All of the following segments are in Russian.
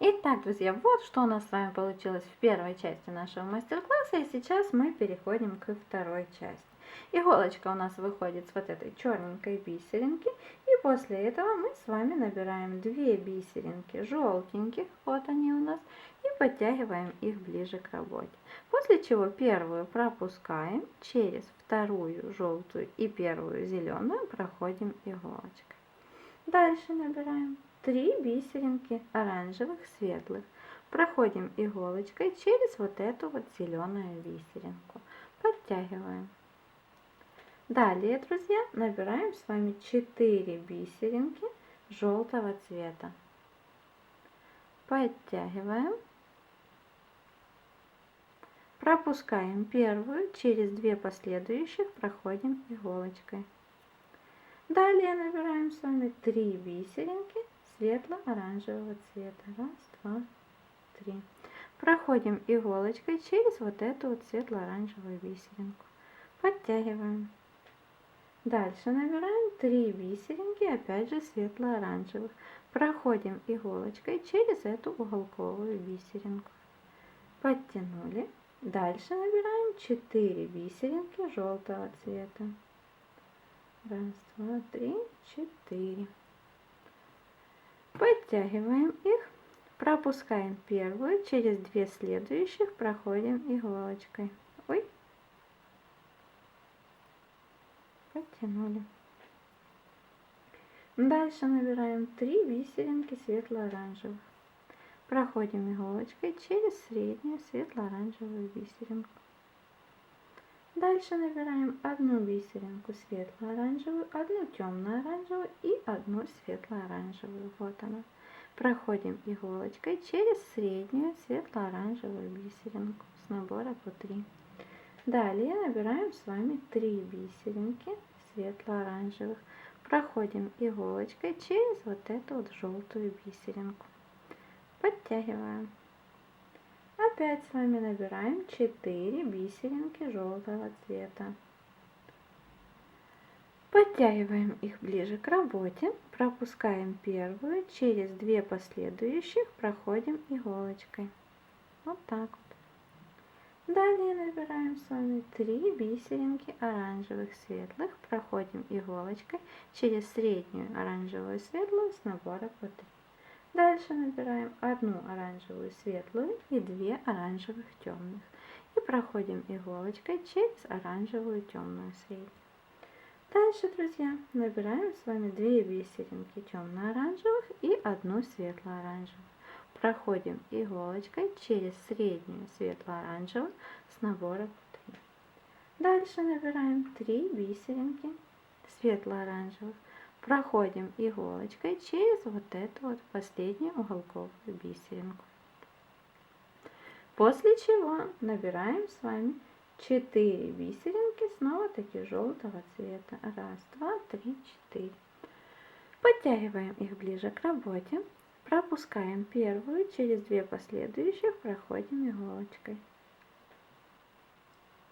Итак, друзья, вот что у нас с вами получилось в первой части нашего мастер-класса, и сейчас мы переходим к второй части. Иголочка у нас выходит с вот этой черненькой бисеринки, и после этого мы с вами набираем две бисеринки желтеньких, вот они у нас, и подтягиваем их ближе к работе. После чего первую пропускаем, через вторую желтую и первую зеленую проходим иголочкой. Дальше набираем три бисеринки оранжевых светлых. Проходим иголочкой через вот эту вот зеленую бисеринку. Подтягиваем. Далее, друзья, набираем с вами 4 бисеринки желтого цвета. Подтягиваем. Пропускаем первую, через две последующих проходим иголочкой. Далее набираем с вами 3 бисеринки светло-оранжевого цвета. Раз, два, три. Проходим иголочкой через вот эту вот светло-оранжевую бисеринку. Подтягиваем. Дальше набираем 3 бисеринки, опять же светло-оранжевых. Проходим иголочкой через эту уголковую бисеринку. Подтянули. Дальше набираем 4 бисеринки желтого цвета. Раз, два, три, четыре. Подтягиваем их, пропускаем первую, через две следующих проходим иголочкой. Ой. Подтянули. Дальше набираем 3 бисеринки светло-оранжевых. Проходим иголочкой через среднюю светло-оранжевую бисеринку. Дальше набираем одну бисеринку светло-оранжевую, одну темно-оранжевую и одну светло-оранжевую. Вот она. Проходим иголочкой через среднюю светло-оранжевую бисеринку с набора по 3. Далее набираем с вами 3 бисеринки светло-оранжевых. Проходим иголочкой через вот эту вот желтую бисеринку. Подтягиваем. Опять с вами набираем 4 бисеринки желтого цвета. Подтягиваем их ближе к работе, пропускаем первую, через две последующих проходим иголочкой. Вот так вот. Далее набираем с вами 3 бисеринки оранжевых светлых, проходим иголочкой через среднюю оранжевую светлую с набора по 3. Дальше набираем одну оранжевую светлую и две оранжевых темных. И проходим иголочкой через оранжевую темную среднюю. Дальше, друзья, набираем с вами две бисеринки темно-оранжевых и одну светло-оранжевую. Проходим иголочкой через среднюю светло-оранжевую с набора 3. Дальше набираем 3 бисеринки светло-оранжевых проходим иголочкой через вот эту вот последнюю уголковую бисеринку. После чего набираем с вами 4 бисеринки снова таки желтого цвета. Раз, два, три, четыре. Подтягиваем их ближе к работе. Пропускаем первую, через две последующих проходим иголочкой.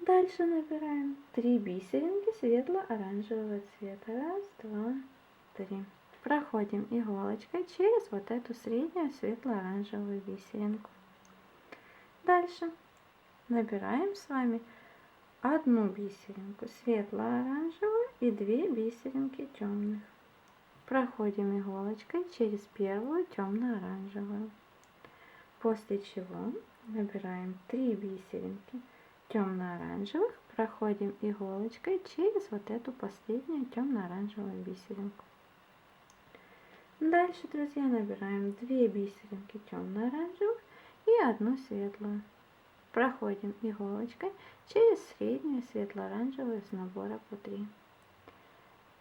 Дальше набираем 3 бисеринки светло-оранжевого цвета. Раз, два, три. Проходим иголочкой через вот эту среднюю светло-оранжевую бисеринку. Дальше набираем с вами одну бисеринку светло-оранжевую и две бисеринки темных. Проходим иголочкой через первую темно-оранжевую. После чего набираем 3 бисеринки темно-оранжевых, проходим иголочкой через вот эту последнюю темно-оранжевую бисеринку. Дальше, друзья, набираем 2 бисеринки темно-оранжевых и одну светлую. Проходим иголочкой через среднюю светло-оранжевую с набора по 3.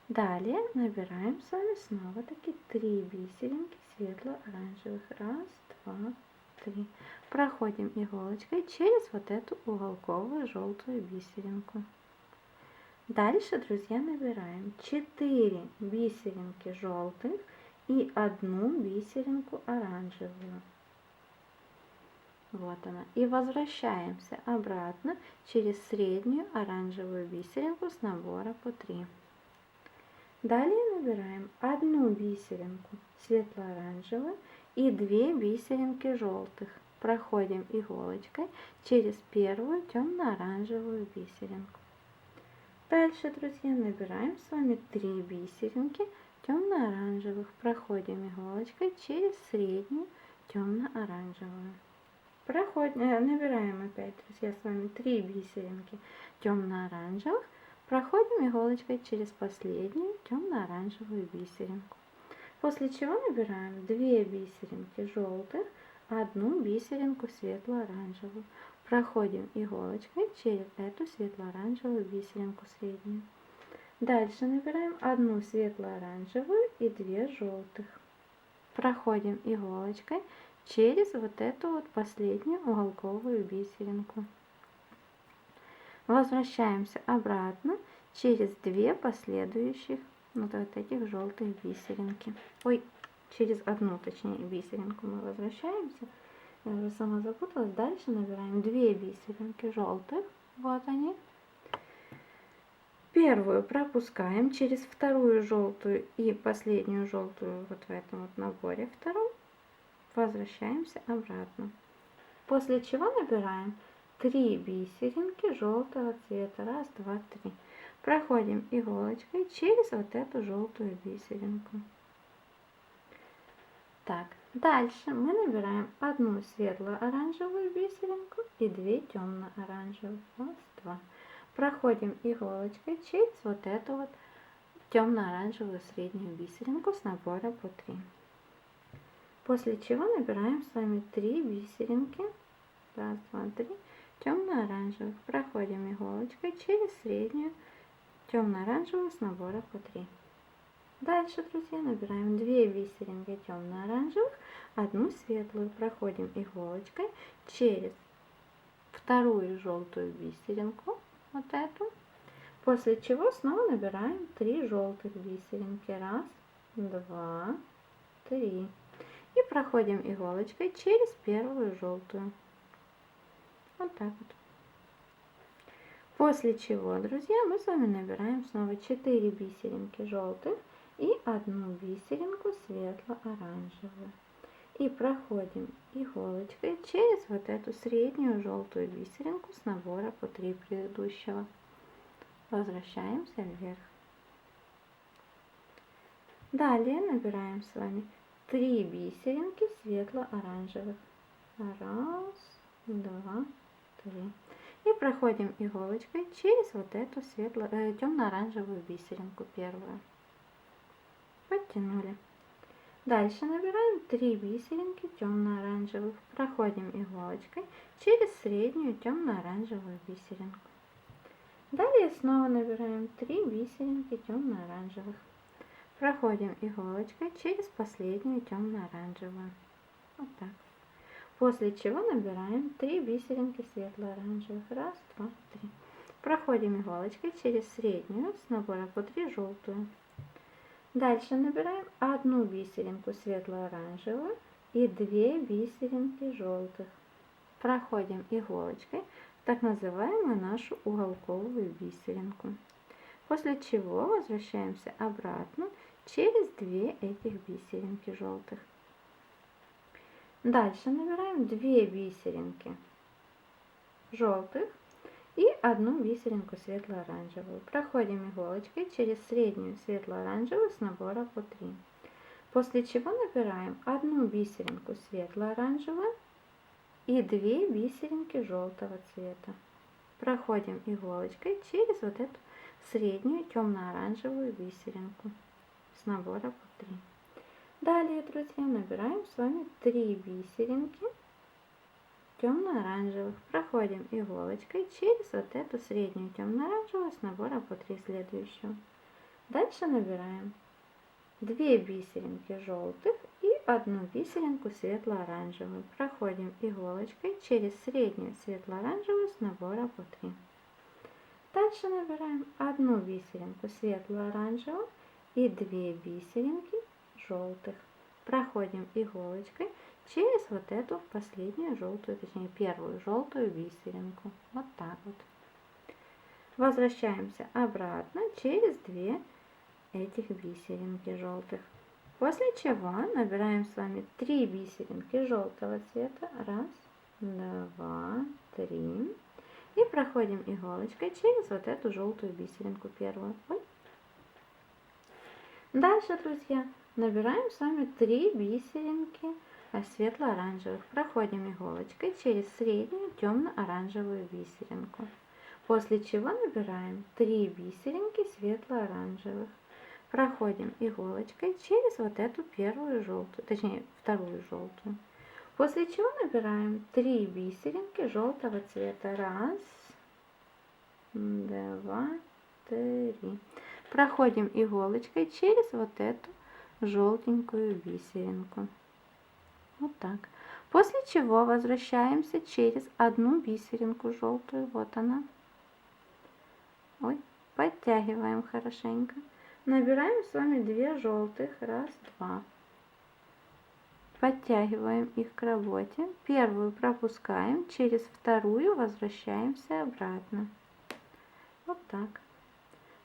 Далее набираем с вами снова таки 3 бисеринки светло-оранжевых. Раз, два, три. Проходим иголочкой через вот эту уголковую желтую бисеринку. Дальше, друзья, набираем 4 бисеринки желтых и одну бисеринку оранжевую. Вот она. И возвращаемся обратно через среднюю оранжевую бисеринку с набора по 3. Далее набираем одну бисеринку светло-оранжевую и две бисеринки желтых. Проходим иголочкой через первую темно-оранжевую бисеринку. Дальше, друзья, набираем с вами три бисеринки темно-оранжевых. Проходим иголочкой через среднюю темно-оранжевую. Проходим, э, набираем опять, друзья, с вами три бисеринки темно-оранжевых. Проходим иголочкой через последнюю темно-оранжевую бисеринку. После чего набираем две бисеринки желтых, одну бисеринку светло-оранжевую. Проходим иголочкой через эту светло-оранжевую бисеринку среднюю. Дальше набираем одну светло-оранжевую и две желтых. Проходим иголочкой через вот эту вот последнюю уголковую бисеринку. Возвращаемся обратно через две последующих вот, вот этих желтых бисеринки. Ой, через одну, точнее, бисеринку мы возвращаемся. Я уже сама запуталась. Дальше набираем две бисеринки желтых. Вот они. Первую пропускаем через вторую желтую и последнюю желтую вот в этом вот наборе втором. Возвращаемся обратно. После чего набираем три бисеринки желтого цвета. Раз, два, три. Проходим иголочкой через вот эту желтую бисеринку. Так, дальше мы набираем одну светло-оранжевую бисеринку и две темно-оранжевых. Раз, два. Проходим иголочкой через вот эту вот темно-оранжевую среднюю бисеринку с набора по 3. После чего набираем с вами 3 бисеринки. Раз, два, три. Темно-оранжевых. Проходим иголочкой через среднюю темно-оранжевую с набора по 3. Дальше, друзья, набираем 2 бисеринки темно-оранжевых, одну светлую, проходим иголочкой через вторую желтую бисеринку, вот эту, после чего снова набираем 3 желтых бисеринки, раз, два, три, и проходим иголочкой через первую желтую, вот так вот. После чего, друзья, мы с вами набираем снова 4 бисеринки желтых, и одну бисеринку светло-оранжевую. И проходим иголочкой через вот эту среднюю желтую бисеринку с набора по 3 предыдущего. Возвращаемся вверх. Далее набираем с вами 3 бисеринки светло-оранжевых. Раз, два, три. И проходим иголочкой через вот эту светло, э, темно-оранжевую бисеринку первую подтянули. Дальше набираем 3 бисеринки темно-оранжевых, проходим иголочкой через среднюю темно-оранжевую бисеринку. Далее снова набираем 3 бисеринки темно-оранжевых, проходим иголочкой через последнюю темно-оранжевую. Вот так. После чего набираем 3 бисеринки светло-оранжевых. Раз, два, три. Проходим иголочкой через среднюю с набора по 3 желтую. Дальше набираем одну бисеринку светло-оранжевую и две бисеринки желтых. Проходим иголочкой так называемую нашу уголковую бисеринку. После чего возвращаемся обратно через две этих бисеринки желтых. Дальше набираем две бисеринки желтых и одну бисеринку светло-оранжевую. Проходим иголочкой через среднюю светло-оранжевую с набора по 3. После чего набираем одну бисеринку светло-оранжевую и две бисеринки желтого цвета. Проходим иголочкой через вот эту среднюю темно-оранжевую бисеринку с набора по 3. Далее, друзья, набираем с вами 3 бисеринки темно-оранжевых. Проходим иголочкой через вот эту среднюю темно-оранжевую с набора по 3 следующего. Дальше набираем 2 бисеринки желтых и одну бисеринку светло-оранжевую. Проходим иголочкой через среднюю светло-оранжевую с набора по 3. Дальше набираем одну бисеринку светло-оранжевую и 2 бисеринки желтых. Проходим иголочкой через вот эту последнюю желтую, точнее первую желтую бисеринку. Вот так вот. Возвращаемся обратно через две этих бисеринки желтых. После чего набираем с вами три бисеринки желтого цвета. Раз, два, три. И проходим иголочкой через вот эту желтую бисеринку первую. Дальше, друзья, набираем с вами три бисеринки светло-оранжевых. Проходим иголочкой через среднюю темно-оранжевую бисеринку. После чего набираем три бисеринки светло-оранжевых. Проходим иголочкой через вот эту первую желтую, точнее вторую желтую. После чего набираем три бисеринки желтого цвета. Раз, два, три. Проходим иголочкой через вот эту желтенькую бисеринку. Вот так. После чего возвращаемся через одну бисеринку желтую. Вот она. Ой, подтягиваем хорошенько. Набираем с вами две желтых. Раз, два. Подтягиваем их к работе. Первую пропускаем, через вторую возвращаемся обратно. Вот так.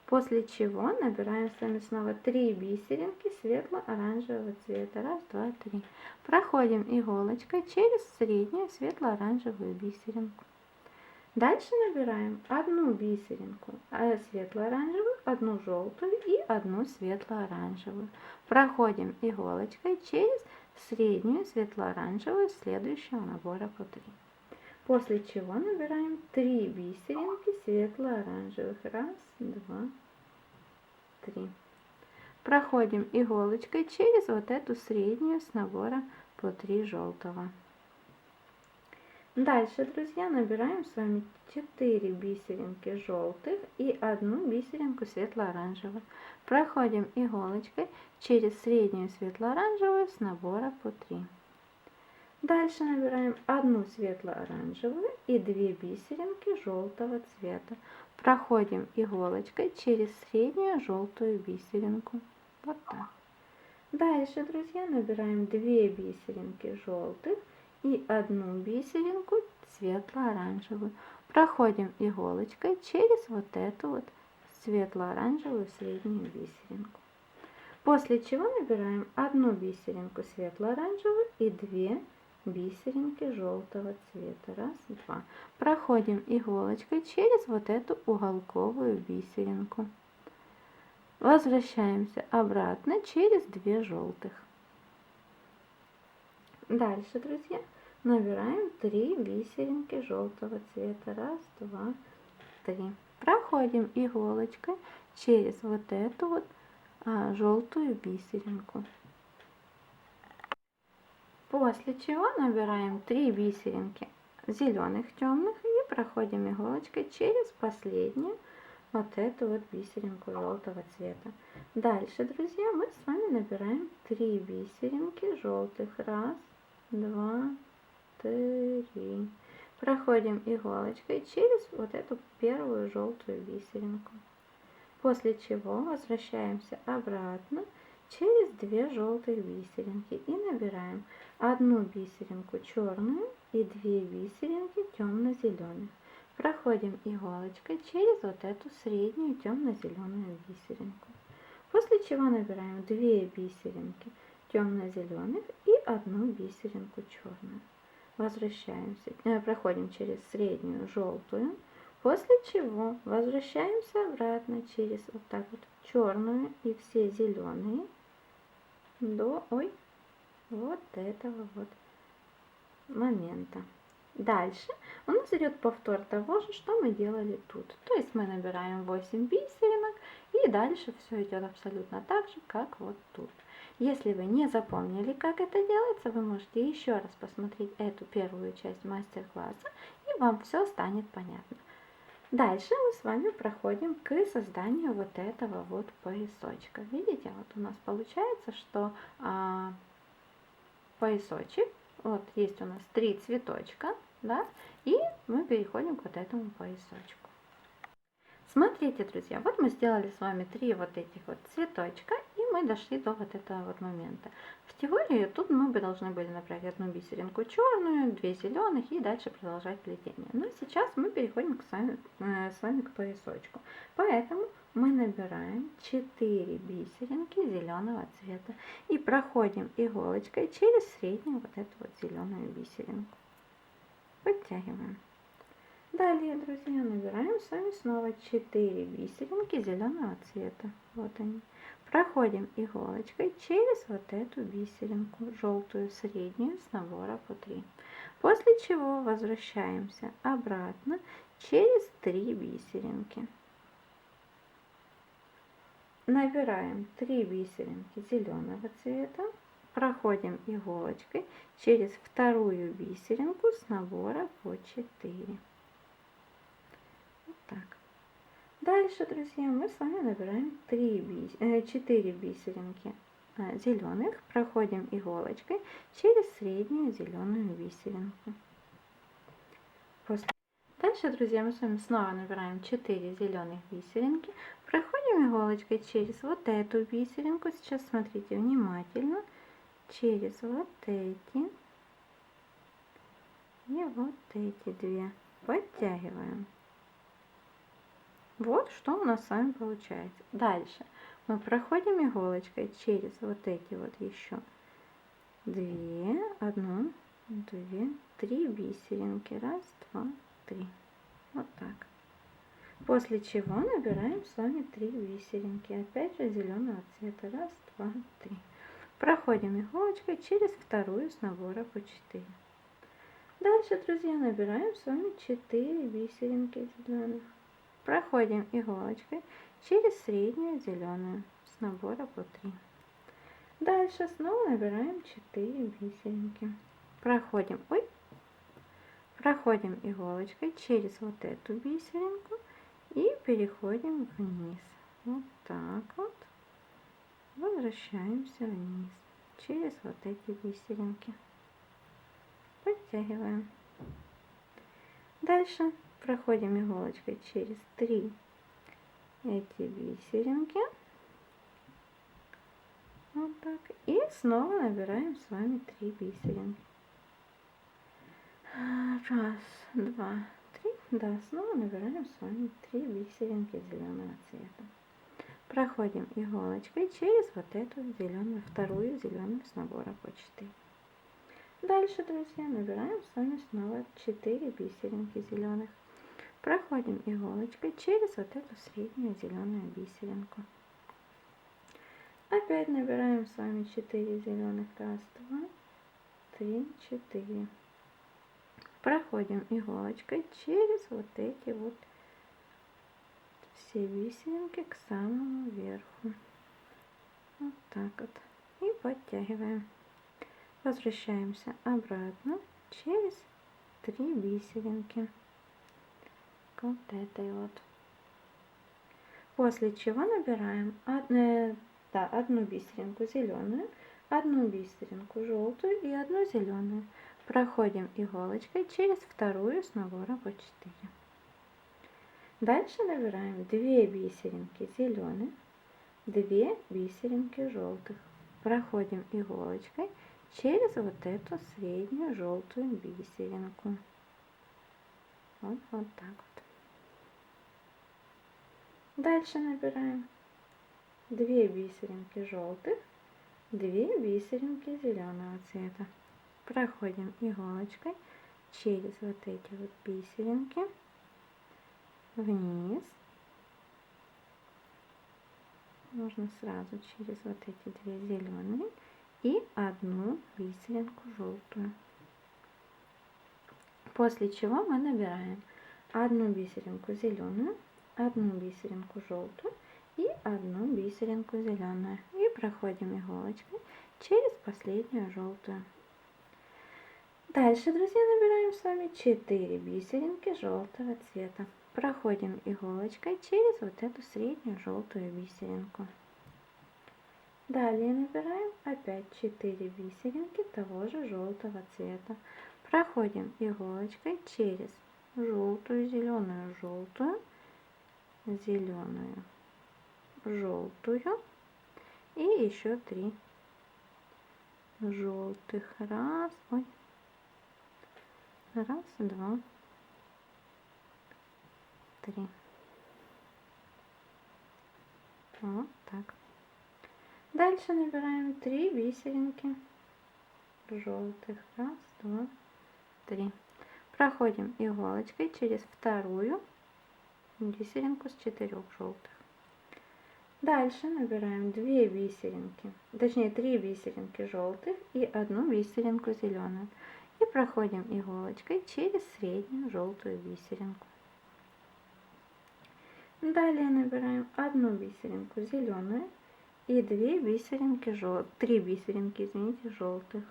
После чего набираем с вами снова 3 бисеринки светло-оранжевого цвета. Раз, два, три. Проходим иголочкой через среднюю светло-оранжевую бисеринку. Дальше набираем одну бисеринку а светло-оранжевую, одну желтую и одну светло-оранжевую. Проходим иголочкой через среднюю светло-оранжевую следующего набора по 3. После чего набираем 3 бисеринки светло-оранжевых. Раз, два, три. Проходим иголочкой через вот эту среднюю с набора по 3 желтого. Дальше, друзья, набираем с вами 4 бисеринки желтых и одну бисеринку светло-оранжевых. Проходим иголочкой через среднюю светло-оранжевую с набора по 3. Дальше набираем одну светло-оранжевую и две бисеринки желтого цвета. Проходим иголочкой через среднюю желтую бисеринку. Вот так. Дальше, друзья, набираем две бисеринки желтых и одну бисеринку светло-оранжевую. Проходим иголочкой через вот эту вот светло-оранжевую среднюю бисеринку. После чего набираем одну бисеринку светло-оранжевую и две бисеринки желтого цвета. Раз, два. Проходим иголочкой через вот эту уголковую бисеринку. Возвращаемся обратно через две желтых. Дальше, друзья, набираем три бисеринки желтого цвета. Раз, два, три. Проходим иголочкой через вот эту вот а, желтую бисеринку. После чего набираем 3 бисеринки зеленых темных и проходим иголочкой через последнюю вот эту вот бисеринку желтого цвета. Дальше, друзья, мы с вами набираем 3 бисеринки желтых. Раз, два, три. Проходим иголочкой через вот эту первую желтую бисеринку. После чего возвращаемся обратно через две желтых бисеринки и набираем одну бисеринку черную и две бисеринки темно-зеленых. Проходим иголочкой через вот эту среднюю темно-зеленую бисеринку. После чего набираем две бисеринки темно-зеленых и одну бисеринку черную. Возвращаемся, э, проходим через среднюю желтую, после чего возвращаемся обратно через вот так вот черную и все зеленые до ой, вот этого вот момента. Дальше у нас идет повтор того же, что мы делали тут. То есть мы набираем 8 бисеринок и дальше все идет абсолютно так же, как вот тут. Если вы не запомнили, как это делается, вы можете еще раз посмотреть эту первую часть мастер-класса, и вам все станет понятно. Дальше мы с вами проходим к созданию вот этого вот поясочка. Видите, вот у нас получается, что а, поясочек, вот есть у нас три цветочка, да, и мы переходим к вот этому поясочку. Смотрите, друзья, вот мы сделали с вами три вот этих вот цветочка, мы дошли до вот этого вот момента. В теории тут мы бы должны были набрать одну бисеринку черную, две зеленых и дальше продолжать плетение. Но сейчас мы переходим к с, вами, э, с вами к поясочку. Поэтому мы набираем 4 бисеринки зеленого цвета и проходим иголочкой через среднюю вот эту вот зеленую бисеринку. Подтягиваем. Далее, друзья, набираем с вами снова 4 бисеринки зеленого цвета. Вот они. Проходим иголочкой через вот эту бисеринку, желтую среднюю с набора по 3. После чего возвращаемся обратно через 3 бисеринки. Набираем 3 бисеринки зеленого цвета, проходим иголочкой через вторую бисеринку с набора по 4. Вот так. Дальше, друзья, мы с вами набираем 3 бис... 4 э, бисеринки э, зеленых, проходим иголочкой через среднюю зеленую бисеринку. После... Дальше, друзья, мы с вами снова набираем 4 зеленых бисеринки, проходим иголочкой через вот эту бисеринку. Сейчас смотрите внимательно, через вот эти и вот эти две. Подтягиваем. Вот что у нас с вами получается. Дальше мы проходим иголочкой через вот эти вот еще две, одну, две, три бисеринки. Раз, два, три. Вот так. После чего набираем с вами три бисеринки. Опять же зеленого цвета. Раз, два, три. Проходим иголочкой через вторую с набора по 4. Дальше, друзья, набираем с вами 4 бисеринки зеленых. Проходим иголочкой через среднюю зеленую с набора по 3. Дальше снова набираем 4 бисеринки. Проходим, ой, проходим иголочкой через вот эту бисеринку и переходим вниз. Вот так вот. Возвращаемся вниз через вот эти бисеринки. Подтягиваем. Дальше проходим иголочкой через три эти бисеринки. Вот так. И снова набираем с вами три бисеринки. Раз, два, три. Да, снова набираем с вами три бисеринки зеленого цвета. Проходим иголочкой через вот эту зеленую, вторую зеленую с набора по 4. Дальше, друзья, набираем с вами снова 4 бисеринки зеленых. Проходим иголочкой через вот эту среднюю зеленую бисеринку. Опять набираем с вами 4 зеленых. Раз, два, три, четыре. Проходим иголочкой через вот эти вот все бисеринки к самому верху. Вот так вот. И подтягиваем. Возвращаемся обратно через три бисеринки вот этой вот. После чего набираем э, да, одну бисеринку зеленую, одну бисеринку желтую и одну зеленую. Проходим иголочкой через вторую с набора по 4. Дальше набираем 2 бисеринки зеленых, 2 бисеринки желтых. Проходим иголочкой через вот эту среднюю желтую бисеринку. Вот, вот так. Дальше набираем 2 бисеринки желтых, 2 бисеринки зеленого цвета. Проходим иголочкой через вот эти вот бисеринки вниз. Можно сразу через вот эти две зеленые и одну бисеринку желтую. После чего мы набираем одну бисеринку зеленую, одну бисеринку желтую и одну бисеринку зеленую. И проходим иголочкой через последнюю желтую. Дальше, друзья, набираем с вами 4 бисеринки желтого цвета. Проходим иголочкой через вот эту среднюю желтую бисеринку. Далее набираем опять 4 бисеринки того же желтого цвета. Проходим иголочкой через желтую, зеленую, желтую зеленую, желтую и еще три желтых. Раз, ой, раз, два, три. Вот так. Дальше набираем три бисеринки желтых. Раз, два, три. Проходим иголочкой через вторую бисеринку с четырех желтых. Дальше набираем две бисеринки, точнее три бисеринки желтых и одну бисеринку зеленую. И проходим иголочкой через среднюю желтую бисеринку. Далее набираем одну бисеринку зеленую и две бисеринки жел... три бисеринки, извините, желтых.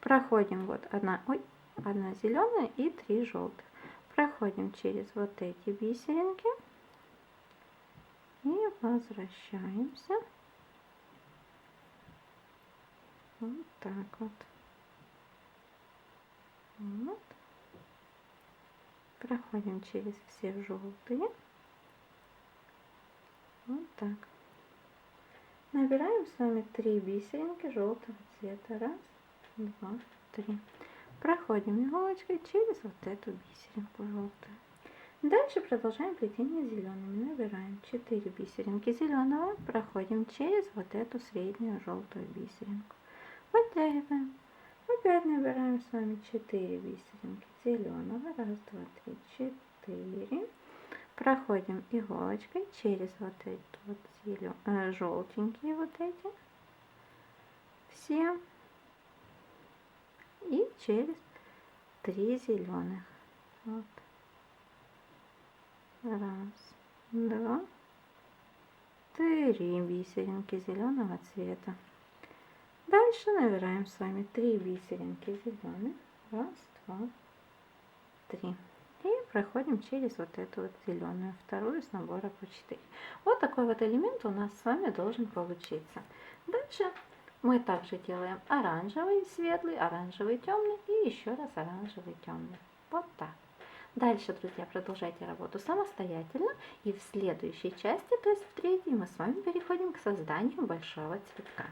Проходим вот одна, ой, одна зеленая и три желтых. Проходим через вот эти бисеринки и возвращаемся. Вот так вот. Вот. Проходим через все желтые. Вот так. Набираем с вами три бисеринки желтого цвета. Раз, два, три. Проходим иголочкой через вот эту бисеринку желтую. Дальше продолжаем плетение зелеными. Набираем 4 бисеринки зеленого, проходим через вот эту среднюю желтую бисеринку. Вытягиваем. Опять набираем с вами 4 бисеринки зеленого. Раз, два, три, четыре. Проходим иголочкой через вот эти вот зелен... э, желтенькие вот эти. Все. И через три зеленых. Вот. Раз, два, три бисеринки зеленого цвета. Дальше набираем с вами три бисеринки зеленых. Раз, два, три. И проходим через вот эту вот зеленую, вторую с набора по 4. Вот такой вот элемент у нас с вами должен получиться. Дальше мы также делаем оранжевый, светлый, оранжевый, темный и еще раз оранжевый, темный. Вот так. Дальше, друзья, продолжайте работу самостоятельно. И в следующей части, то есть в третьей, мы с вами переходим к созданию большого цветка.